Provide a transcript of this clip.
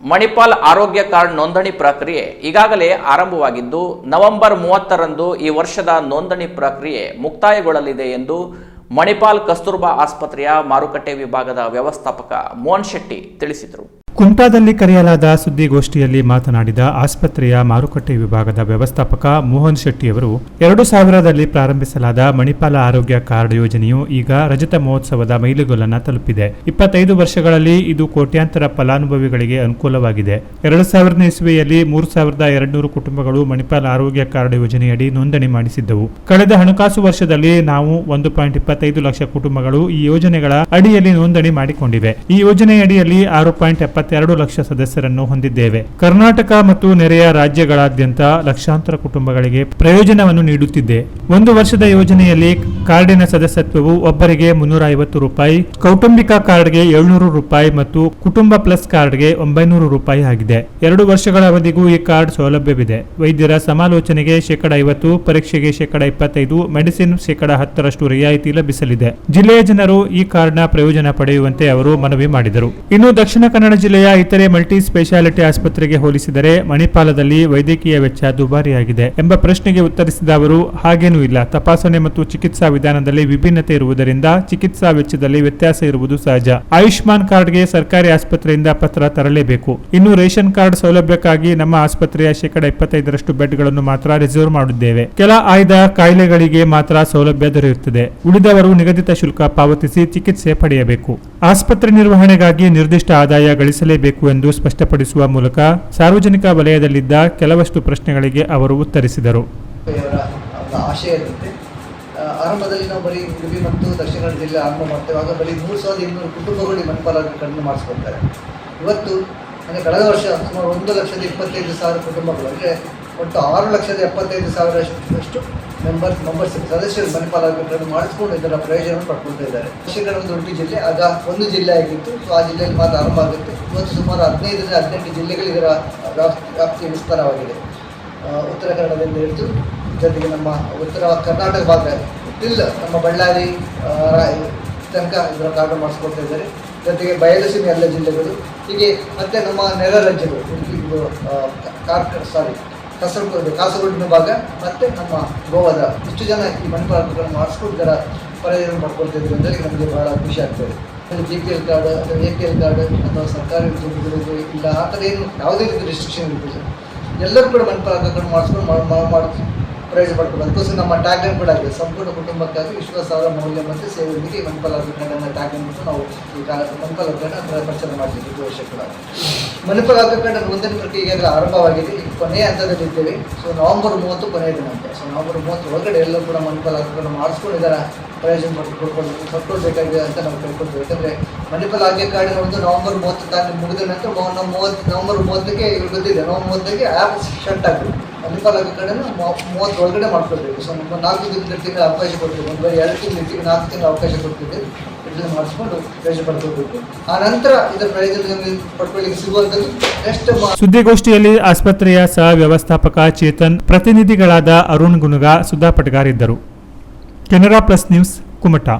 ಮಣಿಪಾಲ್ ಆರೋಗ್ಯ ಕಾರ್ಡ್ ನೋಂದಣಿ ಪ್ರಕ್ರಿಯೆ ಈಗಾಗಲೇ ಆರಂಭವಾಗಿದ್ದು, ನವೆಂಬರ್ ಮೂವತ್ತರಂದು ಈ ವರ್ಷದ ನೋಂದಣಿ ಪ್ರಕ್ರಿಯೆ ಮುಕ್ತಾಯಗೊಳ್ಳಲಿದೆ ಎಂದು ಮಣಿಪಾಲ್ ಕಸ್ತೂರ್ಬಾ ಆಸ್ಪತ್ರೆಯ ಮಾರುಕಟ್ಟೆ ವಿಭಾಗದ ವ್ಯವಸ್ಥಾಪಕ ಮೋಹನ್ ಶೆಟ್ಟಿ ತಿಳಿಸಿದರು. ಕುಂಟಾದಲ್ಲಿ ಕರೆಯಲಾದ ಸುದ್ದಿಗೋಷ್ಠಿಯಲ್ಲಿ ಮಾತನಾಡಿದ ಆಸ್ಪತ್ರೆಯ ಮಾರುಕಟ್ಟೆ ವಿಭಾಗದ ವ್ಯವಸ್ಥಾಪಕ ಮೋಹನ್ ಶೆಟ್ಟಿಯವರು, ಎರಡು ಸಾವಿರದಲ್ಲಿ ಪ್ರಾರಂಭಿಸಲಾದ ಮಣಿಪಾಲ ಆರೋಗ್ಯ ಕಾರ್ಡ್ ಯೋಜನೆಯು ಈಗ ರಜತ ಮಹೋತ್ಸವದ ಮೈಲಿಗಲ್ಲನ್ನು ತಲುಪಿದೆ. ಇಪ್ಪತ್ತೈದು ವರ್ಷಗಳಲ್ಲಿ ಇದು ಕೋಟ್ಯಾಂತರ ಫಲಾನುಭವಿಗಳಿಗೆ ಅನುಕೂಲವಾಗಿದೆ. ಎರಡು ಸಾವಿರದ ಇಸ್ವಿಯಲ್ಲಿ ಮೂರು ಸಾವಿರದ ಎರಡುನೂರು ಕುಟುಂಬಗಳು ಮಣಿಪಾಲ ಆರೋಗ್ಯ ಕಾರ್ಡ್ ಯೋಜನೆಯಡಿ ನೋಂದಣಿ ಮಾಡಿಸಿದ್ದವು. ಕಳೆದ ಹಣಕಾಸು ವರ್ಷದಲ್ಲಿ ನಾವು ಒಂದು ಪಾಯಿಂಟ್ ಇಪ್ಪತ್ತೈದು ಲಕ್ಷ ಕುಟುಂಬಗಳು ಈ ಯೋಜನೆಗಳ ಅಡಿಯಲ್ಲಿ ನೋಂದಣಿ ಮಾಡಿಕೊಂಡಿವೆ. ಈ ಯೋಜನೆಯಡಿಯಲ್ಲಿ ಆರು ಪಾಯಿಂಟ್ ಎಪ್ಪತ್ತೆರಡು ಲಕ್ಷ ಸದಸ್ಯರನ್ನು ಹೊಂದಿದ್ದೇವೆ. ಕರ್ನಾಟಕ ಮತ್ತು ನೆರೆಯ ರಾಜ್ಯಗಳಾದ್ಯಂತ ಲಕ್ಷಾಂತರ ಕುಟುಂಬಗಳಿಗೆ ಪ್ರಯೋಜನವನ್ನು ನೀಡುತ್ತಿದೆ ಒಂದು ವರ್ಷದ ಯೋಜನೆಯಲ್ಲಿ ಕಾರ್ಡಿನ ಸದಸ್ಯತ್ವವು ಒಬ್ಬರಿಗೆ ಮುನ್ನೂರ ಐವತ್ತು ರೂಪಾಯಿ, ಕೌಟುಂಬಿಕ ಕಾರ್ಡ್ಗೆ ಏಳ್ನೂರು ರೂಪಾಯಿ ಮತ್ತು ಕುಟುಂಬ ಪ್ಲಸ್ ಕಾರ್ಡ್ಗೆ ಒಂಬೈನೂರು ರೂಪಾಯಿ ಆಗಿದೆ. ಎರಡು ವರ್ಷಗಳ ಅವಧಿಗೂ ಈ ಕಾರ್ಡ್ ಸೌಲಭ್ಯವಿದೆ. ವೈದ್ಯರ ಸಮಾಲೋಚನೆಗೆ ಶೇಕಡ ಐವತ್ತು, ಪರೀಕ್ಷೆಗೆ ಶೇಕಡ ಇಪ್ಪತ್ತೈದು, ಮೆಡಿಸಿನ್ ಶೇಕಡ ಹತ್ತರಷ್ಟು ರಿಯಾಯಿತಿ ಲಭಿಸಲಿದೆ. ಜಿಲ್ಲೆಯ ಜನರು ಈ ಕಾರ್ಡ್ನ ಪ್ರಯೋಜನ ಪಡೆಯುವಂತೆ ಅವರು ಮನವಿ ಮಾಡಿದರು. ಇನ್ನು ದಕ್ಷಿಣ ಕನ್ನಡ ಜಿಲ್ಲೆಯ ಇತರೆ ಮಲ್ಟಿ ಸ್ಪೆಷಾಲಿಟಿ ಆಸ್ಪತ್ರೆಗೆ ಹೋಲಿಸಿದರೆ ಮಣಿಪಾಲದಲ್ಲಿ ವೈದ್ಯಕೀಯ ವೆಚ್ಚ ದುಬಾರಿಯಾಗಿದೆ ಎಂಬ ಪ್ರಶ್ನೆಗೆ ಉತ್ತರಿಸಿದ ಅವರು, ಹಾಗೇನೂ ಇಲ್ಲ. ತಪಾಸಣೆ ಮತ್ತು ಚಿಕಿತ್ಸಾ ವಿಧಾನದಲ್ಲಿ ವಿಭಿನ್ನತೆ ಇರುವುದರಿಂದ ಚಿಕಿತ್ಸಾ ವೆಚ್ಚದಲ್ಲಿ ವ್ಯತ್ಯಾಸ ಇರುವುದು ಸಹಜ. ಆಯುಷ್ಮಾನ್ ಕಾರ್ಡ್ಗೆ ಸರ್ಕಾರಿ ಆಸ್ಪತ್ರೆಯಿಂದ ಪತ್ರ ತರಲೇಬೇಕು. ಇನ್ನು ರೇಷನ್ ಕಾರ್ಡ್ ಸೌಲಭ್ಯಕ್ಕಾಗಿ ನಮ್ಮ ಆಸ್ಪತ್ರೆಯ ಶೇಕಡ ಇಪ್ಪತ್ತೈದರಷ್ಟು ಬೆಡ್ಗಳನ್ನು ಮಾತ್ರ ರಿಸರ್ವ್ ಮಾಡಿದ್ದೇವೆ. ಕೆಲ ಆಯ್ದ ಕಾಯಿಲೆಗಳಿಗೆ ಮಾತ್ರ ಸೌಲಭ್ಯ ದೊರೆಯುತ್ತದೆ. ಉಳಿದವರು ನಿಗದಿತ ಶುಲ್ಕ ಪಾವತಿಸಿ ಚಿಕಿತ್ಸೆ ಪಡೆಯಬೇಕು. ಆಸ್ಪತ್ರೆ ನಿರ್ವಹಣೆಗಾಗಿ ನಿರ್ದಿಷ್ಟ ಆದಾಯ ಗಳಿಸಲೇಬೇಕು ಎಂದು ಸ್ಪಷ್ಟಪಡಿಸುವ ಮೂಲಕ ಸಾರ್ವಜನಿಕ ವಲಯದಲ್ಲಿದ್ದ ಕೆಲವಷ್ಟು ಪ್ರಶ್ನೆಗಳಿಗೆ ಅವರು ಉತ್ತರಿಸಿದರು. ಆರಂಭದಲ್ಲಿ ನಾವು ಬರೀ ಉಡುಪಿ ಮತ್ತು ದಕ್ಷಿಣ ಕನ್ನಡ ಜಿಲ್ಲೆ ಆರಂಭ ಮಾಡ್ತೇವೆ. ಆಗ ಬರೀ ಮೂರು ಸಾವಿರದ ಇನ್ನೂರು ಕುಟುಂಬಗಳು ಈ ಕಡಿಮೆ ಮಾಡಿಸ್ಕೊಳ್ತಾರೆ. ಇವತ್ತು, ಅಂದರೆ ಕಳೆದ ವರ್ಷ ಸುಮಾರು ಒಂದು ಲಕ್ಷದ ಇಪ್ಪತ್ತೈದು ಸಾವಿರ ಕುಟುಂಬಗಳು, ಅಂದರೆ ಒಟ್ಟು ಆರು ಲಕ್ಷದ ಎಪ್ಪತ್ತೈದು ಸಾವಿರಷ್ಟು ಮೆಂಬರ್ ಮೆಂಬರ್ಸ್ ಸದಸ್ಯರು ಕಣ್ಣು ಮಾಡಿಸ್ಕೊಂಡು ಇದರ ಪ್ರಯೋಜನ ಪಡ್ಕೊಳ್ತಾ ಇದ್ದಾರೆ. ದಕ್ಷಿಣ ಒಂದು ಉಡುಪಿ ಜಿಲ್ಲೆ, ಆಗ ಒಂದು ಜಿಲ್ಲೆ ಆಗಿತ್ತು. ಸೊ, ಆ ಜಿಲ್ಲೆಯಲ್ಲಿ ಮಾತ್ರ ಆರಂಭ ಆಗುತ್ತೆ. ಇವತ್ತು ಸುಮಾರು ಹದಿನೈದರಿಂದ ಹದಿನೆಂಟು ಜಿಲ್ಲೆಗಳು ಇದರ ವ್ಯಾಪ್ತಿ ವಿಸ್ತಾರವಾಗಿದೆ. ಉತ್ತರ ಕನ್ನಡದಿಂದ ಹಿಡಿದು ಜೊತೆಗೆ ನಮ್ಮ ಉತ್ತರ ಕರ್ನಾಟಕ ಭಾಗ ಟಿಲ್ ನಮ್ಮ ಬಳ್ಳಾರಿ ತನಕ ಇದರ ಕಾರ್ಡ್ ಮಾಡಿಸ್ಕೊಳ್ತಾ ಇದ್ದಾರೆ. ಜೊತೆಗೆ ಬಯಲುಸೀಮೆ ಎಲ್ಲ ಜಿಲ್ಲೆಗಳು. ಹೀಗೆ ಮತ್ತೆ ನಮ್ಮ ನೆರ ರಾಜ್ಯಗಳು ಇದು ಕಾರ್ಕ ಸಾರಿ ಕಾಸರಗೋಡು ಕಾಸರಗೋಡಿನ ಭಾಗ ಮತ್ತು ನಮ್ಮ ಗೋವಾದ ಇಷ್ಟು ಜನ ಈ ಮಣಿಪಾಲ್ಗಳನ್ನು ಮಾಡಿಸ್ಕೊಂಡು ಇದರ ಪರಿಹಾರ ಪಡ್ಕೊಳ್ತಾ ಇದ್ರು ಅಂದರೆ ನಮಗೆ ಬಹಳ ಖುಷಿ ಆಗ್ತದೆ. ಬಿ ಪಿ ಎಲ್ ಕಾರ್ಡ್ ಅಥವಾ ಎ ಪಿ ಎಲ್ ಕಾರ್ಡ್ ಅಥವಾ ಸರ್ಕಾರಿ ಉದ್ಯೋಗಗಳಿಗೆ, ಇಲ್ಲ ಆ ಥರ ಏನು ಯಾವುದೇ ರೀತಿ ರಿಸ್ಟ್ರಿಕ್ಷನ್ ಇರ್ತದೆ ಎಲ್ಲರೂ ಕೂಡ ಕರ್ಕೊಂಡು ಮಾಡಿಸ್ಕೊಂಡು ಮಾಡಿ ಮಾಡಿ ಪ್ರಯೋಜನ ಪಡ್ಕೋಬೇಕು ಅದಕ್ಕೋಸ್ಕರ ನಮ್ಮ ಟ್ಯಾಗ್ಲೈನ್ ಕೂಡ ಆಗಿದೆ ಸಂಪೂರ್ಣ ಕುಟುಂಬಕ್ಕಾಗಿ ವಿಶ್ವಾಸಾರ್ಹ ಮೌಲ್ಯ ಮತ್ತು ಸೇವೆಯೊಂದಿಗೆ ಮಣಿಪಾಲ ಅಗ್ರಕಂಡನ ಟ್ಯಾಗ್ ಟ್ಯಾಗ್ಲೈನ್ ಮತ್ತು ನಾವು ಈಗ ಮಣಿಪಾಲ ಅಭಿಪ್ರಾಯ ಪ್ರಚಾರ ಮಾಡ್ತೀವಿ. ಇದು ವರ್ಷ ಕೂಡ. ಮಣಿಪಾಲ ಅಗ್ರಕಂಡ ನೋಂದಣಿ ಪ್ರಕ್ರಿಯೆ ಆರಂಭವಾಗಿದೆ. ಈಗ ಕೊನೆಯ ಹಂತದಲ್ಲಿ ಇದ್ದೇವೆ. ಸೊ ನವೆಂಬರ್ ಮೂವತ್ತು ಕೊನೆಯ ದಿನ ಅಂತ ಸೊ ನವೆಂಬರ್ ಮೂವತ್ತು ಒಳಗಡೆ ಎಲ್ಲರೂ ಕೂಡ ಮಣಿಪಾಲ ಮಾಡಿಸ್ಕೊಂಡು ಇದರ ಪ್ರಯೋಜನ ಪಡ್ಕೊಂಡು ಪಡ್ಕೊಳ್ಬೇಕಾಗಿದೆ ಅಂತ ನಾವು ಕೇಳ್ಕೊಳ್ತೀವಿ ಯಾಕಂದರೆ ಮಣಿಪಾಲ ಕಾರ್ಡಿನ ಒಂದು ನವೆಂಬರ್ ಮೂವತ್ತು ತಾರೀಕು ಮುಗಿದ ನಂತರ ಮೂವತ್ತು ನವೆಂಬರ್ ಮೂವತ್ತಕ್ಕೆ ಇವ್ರು ಗೊತ್ತಿದೆ ನವೆಂಬರ್ ಮೂವತ್ತಕ್ಕೆ ಆ್ಯಪ್ ಶಟ್ ಆಗಬೇಕು ಮಣಿಪಾಲ ಆರೋಗ್ಯ ಕಾರ್ಡನ್ನು ಮೂವತ್ತು ಒಳಗಡೆ ಮಾಡ್ಕೊಳ್ಬೇಕು. ಸೊ, ನಮ್ಮ ನಾಲ್ಕು ತಿಂಗಳ ತಿಂಗಳ ಅವಕಾಶ ಕೊಡ್ತೀವಿ. ಒಂದು ಎರಡು ತಿಂಗಳು ಇರ್ತೀವಿ ನಾಲ್ಕು ತಿಂಗಳ ಅವಕಾಶ ಕೊಡ್ತೀವಿ. ಇದನ್ನು ಮಾಡಿಸ್ಕೊಂಡು ಪ್ರಯೋಜನ ಪಡ್ಕೊಳ್ಬೇಕು. ಆ ನಂತರ ಇದರ ಪ್ರಯೋಜನ ಪಡ್ಕೊಳ್ಳಿಕ್ಕೆ ಸಿಗುವಂಥದ್ದು ನೆಕ್ಸ್ಟ್ ಸುದ್ದಿಗೋಷ್ಠಿಯಲ್ಲಿ ಆಸ್ಪತ್ರೆಯ ಸಹ ವ್ಯವಸ್ಥಾಪಕ ಚೇತನ್, ಪ್ರತಿನಿಧಿಗಳಾದ ಅರುಣ್ ಗುನುಗ ಸುಧಾ ಪಟ್ಗಾರ್ ಇದ್ದರು. Canara plus news Kumta.